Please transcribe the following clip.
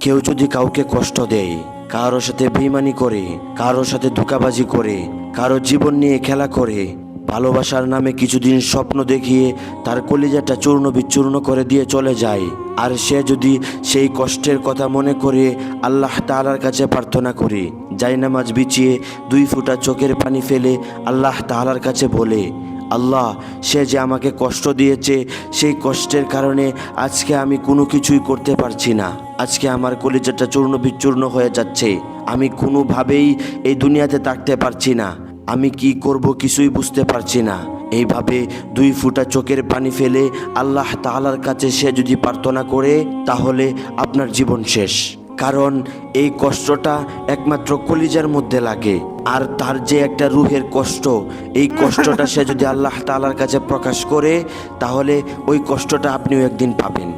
কেউ যদি কাউকে কষ্ট দেয় কারোর সাথে বেইমানি করে কারোর সাথে ধোকাবাজি করে, কারও জীবন নিয়ে খেলা করে, ভালোবাসার নামে কিছুদিন স্বপ্ন দেখিয়ে তার কলিজাটা চূর্ণ বিচূর্ণ করে দিয়ে চলে যায়। আর সে যদি সেই কষ্টের কথা মনে করে, আল্লাহ তাআলার কাছে প্রার্থনা করে জায়নামাজ বিছিয়ে দুই ফোঁটা চোখের পানি ফেলে আল্লাহ তাআলার কাছে বলে আল্লাহ, সে যে আমাকে কষ্ট দিয়েছে, সেই কষ্টের কারণে আজকে আমি কোনো কিছুই করতে পারছি না। আজকে আমার কলিজাটা চূর্ণ বিচূর্ণ হয়ে যাচ্ছে। আমি কোনোভাবেই এই দুনিয়াতে থাকতে পারছি না। আমি কি করব কিছুই বুঝতে পারছি না। এইভাবে দুই ফুটা চোখের পানি ফেলে আল্লাহ তাআলার কাছে সে যদি প্রার্থনা করে, তাহলে আপনার জীবন শেষ। কারণ এই কষ্টটা একমাত্র কলিজার মধ্যে লাগে। আর তার যে একটা রুহের কষ্ট, এই কষ্টটা সে যদি আল্লাহ তালার কাছে প্রকাশ করে, তাহলে ওই কষ্টটা আপনিও একদিন পাবেন।